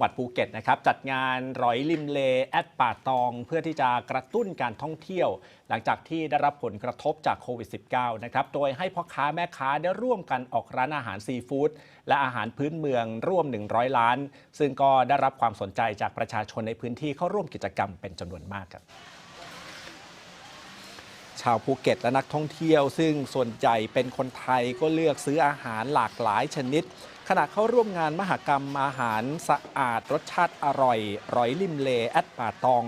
จังหวัดภูเก็ตนะครับจัดงานร้อยริมเลแอดป่าตอง เพื่อที่จะกระตุ้นการท่องเที่ยว หลังจากที่ได้รับผลกระทบจากโควิด -19 นะครับโดยให้พ่อค้าแม่ค้าได้ร่วมกันออกร้านอาหารซีฟู้ดและอาหารพื้นเมืองร่วม 100 ล้าน ซึ่งก็ได้รับความสนใจจากประชาชนในพื้นที่เข้าร่วมกิจกรรมเป็นจำนวนมากครับ ชาวภูเก็ตและนักท่องเที่ยว ซึ่งส่วนใหญ่เป็นคนไทยก็เลือกซื้ออาหารหลากหลายชนิด ขณะเข้าร่วมงานมหกรรมอาหารสะอาดรสชาติอร่อย ร้อยริมเล แอดป่าตอง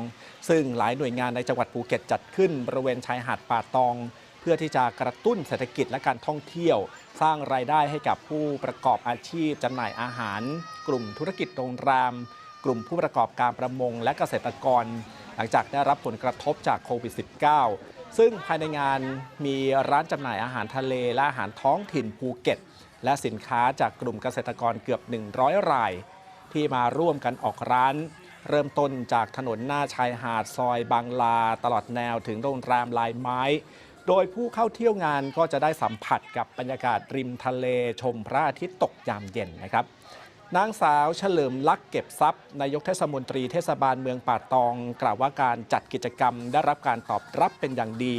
ซึ่งหลายหน่วยงานในจังหวัดภูเก็ตจัดขึ้นบริเวณชายหาดป่าตอง เพื่อที่จะกระตุ้นเศรษฐกิจและการท่องเที่ยว สร้างรายได้ให้กับผู้ประกอบอาชีพจำหน่ายอาหาร กลุ่มธุรกิจโรงแรมกลุ่มผู้ประกอบการประมงและเกษตรกร หลังจากได้รับผลกระทบจากโควิด -19 ซึ่งภายในงานมีร้านจำหน่ายอาหารทะเลและอาหารท้องถิ่นภูเก็ต และสินค้าจากกลุ่มเกษตรกรเกือบ 100 ราย ที่มาร่วมกันออกร้าน เริ่มต้นจากถนนหน้าชายหาดซอยบางลา ตลอดแนวถึงโรงแรมลายไม้ โดยผู้เข้าเที่ยวงานก็จะได้สัมผัสกับบรรยากาศริมทะเลชมพระอาทิตย์ตกยามเย็นนะครับ นางสาวเฉลิมลักษ์เก็บทรัพย์นายกเทศมนตรีเทศบาลเมืองป่าตอง กล่าวว่าการจัดกิจกรรมได้รับการตอบรับเป็นอย่างดี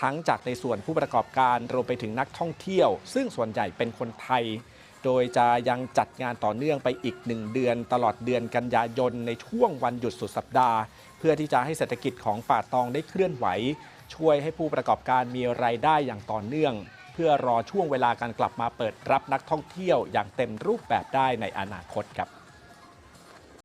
ทั้งจากในส่วนผู้ประกอบการรวมไปถึงนักท่องเที่ยว ซึ่งส่วนใหญ่เป็นคนไทย โดยจะยังจัดงานต่อเนื่องไปอีกหนึ่งเดือน ตลอดเดือนกันยายนในช่วงวันหยุดสุดสัปดาห์ เพื่อที่จะให้เศรษฐกิจของป่าตองได้เคลื่อนไหว ช่วยให้ผู้ประกอบการมีรายได้อย่างต่อเนื่อง พื่อรอช่วงเวลาการกลับมาเปิดรับนักท่องเที่ยวอย่างเต็มรูปแบบได้ในอนาคตครับ